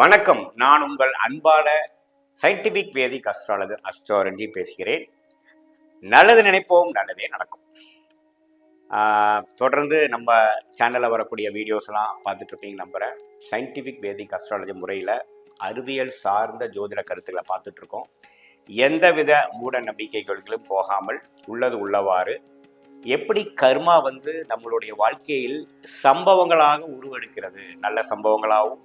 வணக்கம். நான் உங்கள் அன்பான சயின்டிபிக் வேதிக் அஸ்ட்ராலஜர் அஸ்ட்ராலஜி பேசுகிறேன். நல்லது நினைப்போம் நல்லதே நடக்கும். தொடர்ந்து நம்ம சேனலில் வரக்கூடிய வீடியோஸ்லாம் பார்த்துட்ருப்பீங்க நம்புகிறேன் சயின்டிஃபிக் வேதிக் அஸ்ட்ராலஜி முறையில் அறிவியல் சார்ந்த ஜோதிட கருத்துக்களை பார்த்துட்ருக்கோம் எந்தவித மூட நம்பிக்கைகளுக்கும் போகாமல் உள்ளது உள்ளவாறு எப்படி கர்மா வந்து நம்மளுடைய வாழ்க்கையில் சம்பவங்களாக உருவெடுக்கிறது? நல்ல சம்பவங்களாகவும்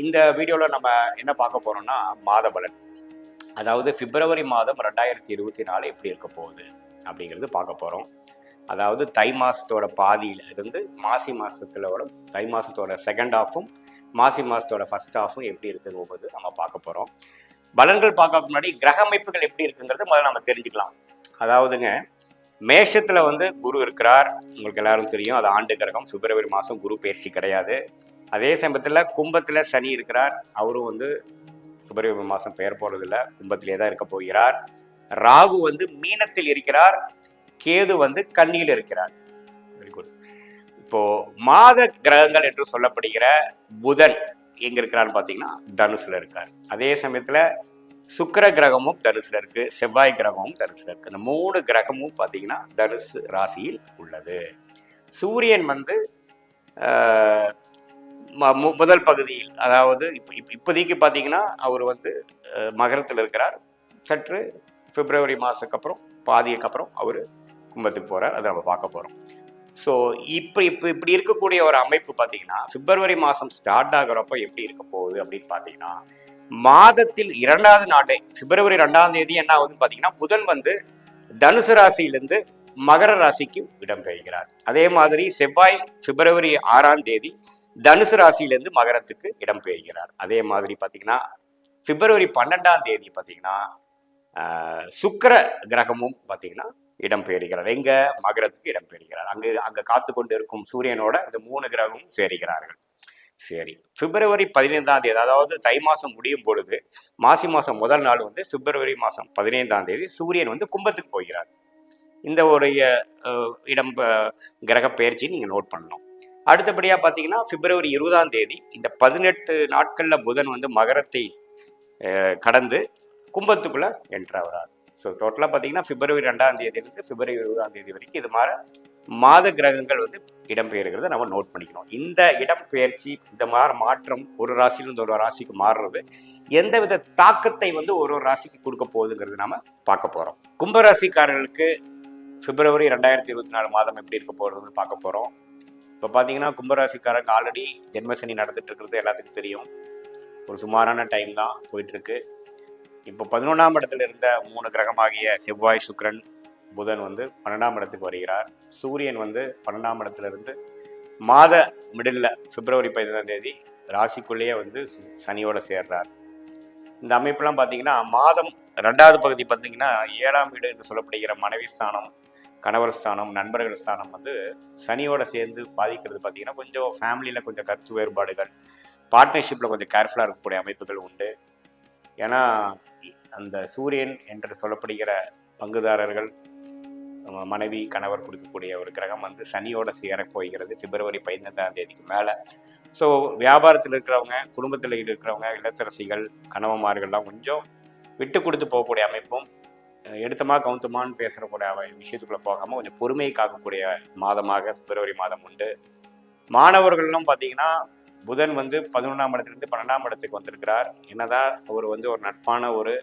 இந்த வீடியோவில் நம்ம என்ன பார்க்க போகிறோம்னா மாத பலன் அதாவது பிப்ரவரி மாதம் ரெண்டாயிரத்தி இருபத்தி நாலு எப்படி இருக்க போகுது அப்படிங்கிறது பார்க்க போகிறோம் அதாவது தை மாதத்தோட பாதியில் இருந்து மாசி மாதத்துல தை மாதத்தோட செகண்ட் ஹாஃபும் மாசி மாதத்தோட ஃபர்ஸ்ட் ஹாஃபும் எப்படி இருக்குங்கும்போது நம்ம பார்க்க போகிறோம் பலன்கள் பார்க்க முன்னாடி கிரக அமைப்புகள் எப்படி இருக்குங்கிறது முதல்ல நம்ம தெரிஞ்சுக்கலாம். அதாவதுங்க மேஷத்தில் வந்து குரு இருக்கிறார். உங்களுக்கு எல்லாரும் தெரியும் அது ஆண்டு கிரகம். பிப்ரவரி மாதம் குரு பயிற்சி கிடையாது. அதே சமயத்தில் கும்பத்தில் சனி இருக்கிறார். அவரும் வந்து பிப்ரவரி மாதம் பெயர் போகிறதில்ல கும்பத்திலே தான் இருக்க போகிறார். ராகு வந்து மீனத்தில் இருக்கிறார். கேது வந்து கண்ணியில் இருக்கிறார். வெரி குட் இப்போ மாத கிரகங்கள் என்று சொல்லப்படுகிற புதன் எங்க இருக்கிறான்னு பார்த்தீங்கன்னா தனுசுல இருக்கார். அதே சமயத்துல சுக்கிர கிரகமும் தனுசுல இருக்கு. செவ்வாய் கிரகமும் தனுசுல இருக்கு. இந்த மூணு கிரகமும் பார்த்தீங்கன்னா தனுசு ராசியில் உள்ளது. சூரியன் வந்து முதல் பகுதியில் அதாவது இப்போ இப்போதைக்கு பார்த்தீங்கன்னா அவர் வந்து மகரத்தில் இருக்கிறார். சற்று பிப்ரவரி மாதத்துக்கு அப்புறம் பாதிக்கு அப்புறம் அவர் கும்பத்துக்கு போகிறார் அதை நம்ம பார்க்க போகிறோம் ஸோ இப்போ இப்போ இப்படி இருக்கக்கூடிய ஒரு அமைப்பு பார்த்தீங்கன்னா பிப்ரவரி மாதம் ஸ்டார்ட் ஆகிறப்ப எப்படி இருக்க போகுது அப்படின்னு பார்த்தீங்கன்னா மாதத்தில் இரண்டாவது நாளே பிப்ரவரி ரெண்டாம் தேதி என்ன ஆகுதுன்னு பார்த்தீங்கன்னா புதன் வந்து தனுசு ராசியிலிருந்து மகர ராசிக்கு இடம்பெறுகிறார் அதே மாதிரி செவ்வாய் பிப்ரவரி ஆறாம் தேதி தனுசு ராசியிலேருந்து மகரத்துக்கு இடம்பெறுகிறார் அதே மாதிரி பார்த்தீங்கன்னா பிப்ரவரி பன்னெண்டாம் தேதி பார்த்தீங்கன்னா சுக்கர கிரகமும் பார்த்தீங்கன்னா இடம்பெறுகிறார் எங்க? மகரத்துக்கு இடம்பெறுகிறார் அங்கு அங்கே காத்து கொண்டு இருக்கும் சூரியனோட அந்த மூணு கிரகமும் சேருகிறார்கள். சரி. பிப்ரவரி பதினைந்தாம் தேதி அதாவது தை மாதம் முடியும் பொழுது மாசி மாதம் முதல் நாள் வந்து பிப்ரவரி மாதம் பதினைந்தாம் தேதி சூரியன் வந்து கும்பத்துக்கு போகிறார். இந்த ஒரு இடம் கிரக பயிற்சி நீங்கள் நோட் பண்ணணும். அடுத்தபடியாக பார்த்தீங்கன்னா பிப்ரவரி இருபதாம் தேதி இந்த பதினெட்டு நாட்களில் புதன் வந்து மகரத்தை கடந்து கடந்து கும்பத்துக்குள்ள என்ட்ராகிறார் ஸோ டோட்டலாக பார்த்தீங்கன்னா பிப்ரவரி ரெண்டாம் தேதியிலிருந்து பிப்ரவரி இருபதாம் தேதி வரைக்கும் இது மாதிரி மாத கிரகங்கள் வந்து இடம்பெயர்கிறத நம்ம நோட் பண்ணிக்கணும். இந்த இடம்பெயர்ச்சி இந்த மாதிரி மாற்றம் ஒரு ராசியிலிருந்து ஒரு ராசிக்கு மாறுறது எந்த வித தாக்கத்தை வந்து ஒரு ஒரு ராசிக்கு கொடுக்க போகுதுங்கிறது நம்ம பார்க்க போகிறோம் கும்பராசிக்காரர்களுக்கு பிப்ரவரி ரெண்டாயிரத்தி இருபத்தி நாலு மாதம் எப்படி இருக்க போகிறதுன்னு பார்க்க போகிறோம் இப்போ பார்த்தீங்கன்னா கும்பராசிக்காரங்க ஆல்ரெடி ஜென்மசனி நடந்துட்டு இருக்கிறது எல்லாத்துக்கும் தெரியும். ஒரு சுமாரான டைம் தான் போயிட்டுருக்கு. இப்போ பதினொன்றாம் இடத்துல இருந்த மூணு கிரகமாகிய செவ்வாய் சுக்கிரன் புதன் வந்து பன்னெண்டாம் இடத்துக்கு வருகிறார். சூரியன் வந்து பன்னெண்டாம் இடத்துலேருந்து மாத மிடில் பிப்ரவரி பதினொன்றாம் தேதி ராசிக்குள்ளேயே வந்து சனியோடு சனியோட சேர்றார். இந்த அமைப்பெல்லாம் பார்த்தீங்கன்னா மாதம் ரெண்டாவது பகுதி பார்த்தீங்கன்னா ஏழாம் வீடு என்று சொல்லப்படுகிற மனைவி ஸ்தானம். கணவர் ஸ்தானம் நண்பர்கள் ஸ்தானம் வந்து சனியோட சேர்ந்து பாதிக்கிறது பார்த்தீங்கன்னா கொஞ்சம் ஃபேமிலியில் கொஞ்சம் கருத்து வேறுபாடுகள் பார்ட்னர்ஷிப்பில் கொஞ்சம் கேர்ஃபுல்லாக இருக்கக்கூடிய அமைப்புகள் உண்டு. ஏன்னா அந்த சூரியன் என்று சொல்லப்படுகிற பங்குதாரர்கள் மனைவி கணவர் கொடுக்கக்கூடிய ஒரு கிரகம் வந்து சனியோட சேரப் போகிறது பிப்ரவரி பதினைந்தாம் தேதிக்கு மேலே. ஸோ வியாபாரத்தில் இருக்கிறவங்க குடும்பத்தில் இருக்கிறவங்க இல்லத்தரசிகள் கணவன்மார்கள்லாம் கொஞ்சம் விட்டு கொடுத்து போகக்கூடிய அமைப்பும் எடுத்தமா கவுந்தமான்னு பேசுகிறக்கூடிய விஷயத்துக்குள்ளே போகாமல் கொஞ்சம் பொறுமையை காக்கக்கூடிய மாதமாக பிப்ரவரி மாதம் உண்டு. மாணவர்கள்லாம் பார்த்தீங்கன்னா புதன் வந்து பதினொன்றாம் இடத்துலேருந்து பன்னெண்டாம் இடத்துக்கு வந்திருக்கிறார். என்னதான் அவர் வந்து ஒரு நட்பான ஒரு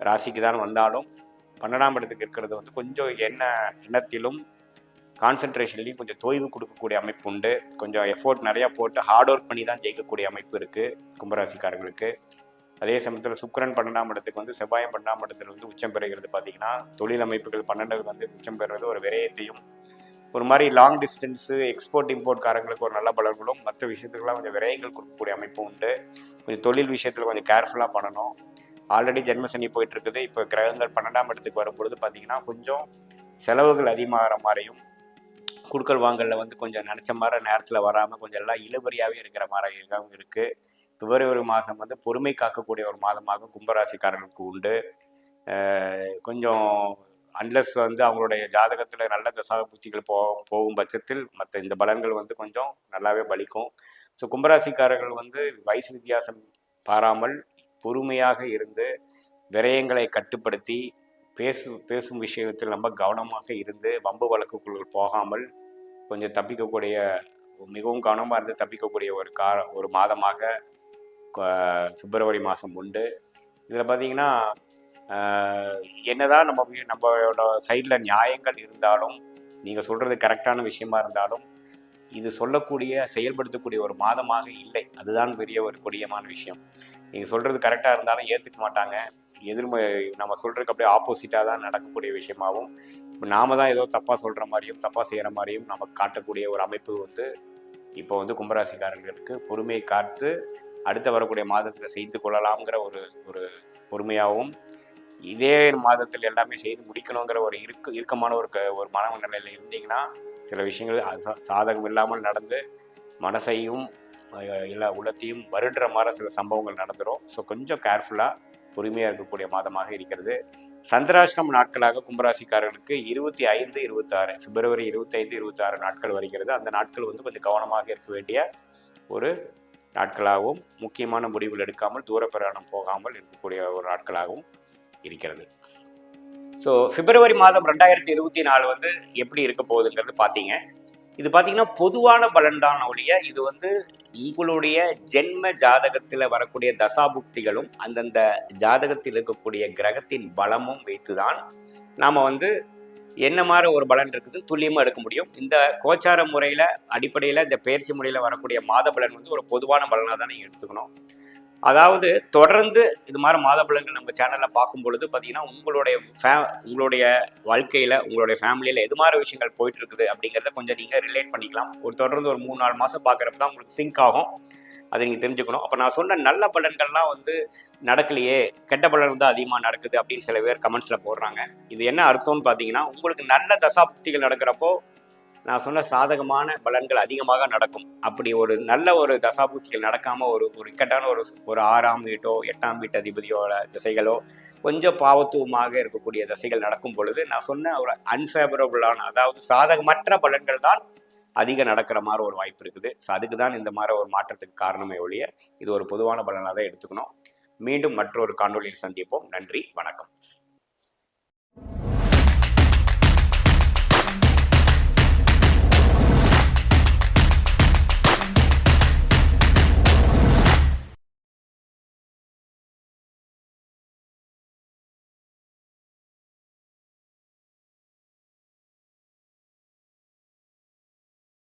ராசிக்கு தான் வந்தாலும் பன்னெண்டாம் இடத்துக்கு இருக்கிறது வந்து கொஞ்சம் என்ன எண்ணத்திலும் கான்சென்ட்ரேஷன்லையும் கொஞ்சம் தொய்வு கொடுக்கக்கூடிய அமைப்பு உண்டு. கொஞ்சம் எஃபோர்ட் நிறையா போட்டு ஹார்ட் ஒர்க் பண்ணி தான் ஜெயிக்கக்கூடிய அமைப்பு இருக்குது கும்பராசிக்காரங்களுக்கு அதே சமயத்தில் சுக்கரன் பன்னெண்டாம் இடத்துக்கு வந்து செவ்வாயம் பன்னெண்டாம் இடத்துல வந்து உச்சம் பெறுகிறது பார்த்தீங்கன்னா தொழில் அமைப்புகள் பன்னெண்டு வந்து உச்சம் பெறுறது ஒரு விரயத்தையும் ஒரு மாதிரி லாங் டிஸ்டன்ஸு எக்ஸ்போர்ட் இம்போர்ட் காரங்களுக்கு ஒரு நல்ல பலன்களும் மற்ற விஷயத்துக்கெல்லாம் கொஞ்சம் விரயங்கள் கொடுக்கக்கூடிய அமைப்பு உண்டு. கொஞ்சம் தொழில் விஷயத்தில் கொஞ்சம் கேர்ஃபுல்லாக பண்ணணும். ஆல்ரெடி ஜென்மசனி போயிட்டு இருக்குது இப்போ கிரகங்கள் பன்னெண்டாம் இடத்துக்கு வரும்பொழுது பார்த்தீங்கன்னா கொஞ்சம் செலவுகள் அதிகமாகிற மாதிரியும் குடுக்கல் வாங்கலில் வந்து கொஞ்சம் நினச்ச மாதிரி நேரத்தில் வராமல் கொஞ்சம் எல்லாம் இழுபறியாகவே இருக்கிற மாதிரி இருக்குது பிப்ரவரி மாதம் வந்து பொறுமை காக்கக்கூடிய ஒரு மாதமாக கும்பராசிக்காரர்களுக்கு உண்டு. கொஞ்சம் அன்லஸ் வந்து அவங்களுடைய ஜாதகத்தில் நல்ல தசாக புத்திகள் போ போகும் பட்சத்தில் மற்ற இந்த பலன்கள் வந்து கொஞ்சம் நல்லாவே பலிக்கும். ஸோ கும்பராசிக்காரர்கள் வந்து வயசு வித்தியாசம் பாராமல் பொறுமையாக இருந்து விரயங்களை கட்டுப்படுத்தி பேசு பேசும் விஷயத்தில் ரொம்ப கவனமாக இருந்து வம்பு வழக்குக்குள் போகாமல் கொஞ்சம் தப்பிக்கக்கூடிய மிகவும் கவனமாக இருந்து தப்பிக்கக்கூடிய ஒரு கா ஒரு மாதமாக பிப்ரவரி மாதம் உண்டு. இதில் பார்த்தீங்கன்னா என்னதான் நம்ம நம்மளோட சைடில் நியாயங்கள் இருந்தாலும் நீங்கள் சொல்கிறது கரெக்டான விஷயமா இருந்தாலும் இது சொல்லக்கூடிய செயல்படுத்தக்கூடிய ஒரு மாதமாக இல்லை. அதுதான் பெரிய ஒரு கொடியமான விஷயம். நீங்கள் சொல்கிறது கரெக்டாக இருந்தாலும் ஏற்றுக்க மாட்டாங்க. எதிர்ம நம்ம சொல்கிறதுக்கு அப்படியே ஆப்போசிட்டாக தான் நடக்கக்கூடிய விஷயமாகவும் இப்போ நாம தான் ஏதோ தப்பாக சொல்கிற மாதிரியும் தப்பாக செய்கிற மாதிரியும் நமக்கு காட்டக்கூடிய ஒரு அமைப்பு வந்து இப்போ வந்து கும்பராசிக்காரர்களுக்கு பொறுமையை காத்து அடுத்து வரக்கூடிய மாதத்தில் செய்து கொள்ளலாம்ங்கிற ஒரு ஒரு பொறுமையாகவும் இதே மாதத்தில் எல்லாமே செய்து முடிக்கணுங்கிற ஒரு இருக்கு இறுக்கமான ஒரு க ஒரு மனநிலையில் இருந்தீங்கன்னா சில விஷயங்கள் சாதகம் இல்லாமல் நடந்து மனசையும் இல்லை எல்லா உள்ளத்தையும் வருடுற மாதிரி சில சம்பவங்கள் நடந்துடும் ஸோ கொஞ்சம் கேர்ஃபுல்லாக பொறுமையாக இருக்கக்கூடிய மாதமாக இருக்கிறது. சந்திராஷ்டம் நாட்களாக கும்பராசிக்காரர்களுக்கு இருபத்தி ஐந்து இருபத்தாறு பிப்ரவரி இருபத்தைந்து இருபத்தாறு நாட்கள் வருகிறது அந்த நாட்கள் வந்து கொஞ்சம் கவனமாக இருக்க வேண்டிய ஒரு நாட்களாகவும் முக்கியமான முடிவுகள் எடுக்காமல் தூர பிரயாணம் போகாமல் இருக்கக்கூடிய ஒரு நாட்களாகவும் இருக்கிறது. ஸோ பிப்ரவரி மாதம் ரெண்டாயிரத்தி இருபத்தி நாலு வந்து எப்படி இருக்க போகுதுங்கிறது பார்த்தீங்க. இது பார்த்தீங்கன்னா பொதுவான பலன் தான் ஒழிய இது வந்து உங்களுடைய ஜென்ம ஜாதகத்தில் வரக்கூடிய தசாபுக்திகளும் அந்தந்த ஜாதகத்தில் இருக்கக்கூடிய கிரகத்தின் பலமும் வைத்து தான் நாம் வந்து என்ன மாதிரி ஒரு பலன் இருக்குது? துல்லியமாக எடுக்க முடியும். இந்த கோச்சார முறையில் அடிப்படையில் இந்த பயிற்சி முறையில் வரக்கூடிய மாத பலன் வந்து ஒரு பொதுவான பலனாக தான் நீங்கள் எடுத்துக்கணும். அதாவது தொடர்ந்து இது மாதிரி மாத பலன்கள் நம்ம சேனலில் பார்க்கும் பொழுது பார்த்தீங்கன்னா உங்களுடைய ஃபே உங்களுடைய வாழ்க்கையில் உங்களுடைய ஃபேமிலியில் எது மாதிரி விஷயங்கள் போயிட்டு இருக்குது அப்படிங்கிறத கொஞ்சம் நீங்கள் ரிலேட் பண்ணிக்கலாம். ஒரு தொடர்ந்து ஒரு மூணு நாலு மாதம் பார்க்குறப்ப தான் உங்களுக்கு சிங்க் ஆகும். அதை நீங்கள் தெரிஞ்சுக்கணும். அப்போ நான் சொன்ன நல்ல பலன்கள்லாம் வந்து நடக்கலையே கெட்ட பலன் தான் அதிகமாக நடக்குது அப்படின்னு சில பேர் கமெண்ட்ஸில் போடுறாங்க. இது என்ன அர்த்தம்னு பார்த்தீங்கன்னா உங்களுக்கு நல்ல தசாப்திகள் நடக்கிறப்போ நான் சொன்ன சாதகமான பலன்கள் அதிகமாக நடக்கும். அப்படி ஒரு நல்ல ஒரு தசாபுத்திகள் நடக்காமல் ஒரு ஒரு இக்கட்டான ஒரு ஒரு ஆறாம் வீட்டோ எட்டாம் வீட்டு அதிபதியோட திசைகளோ கொஞ்சம் பாவத்துவமாக இருக்கக்கூடிய திசைகள் நடக்கும் பொழுது நான் சொன்ன ஒரு அன்ஃபேவரபுளான அதாவது சாதகமற்ற பலன்கள் தான் அதிகம் நடக்கிற மாதிரி ஒரு வாய்ப்பு இருக்குது. ஸோ அதுக்கு தான் இந்த மாதிரி ஒரு மாற்றத்துக்கு காரணமே ஒழிய இது ஒரு பொதுவான பலனாக தான் எடுத்துக்கணும். மீண்டும் மற்றொரு காணொலியில் சந்திப்போம். நன்றி வணக்கம்.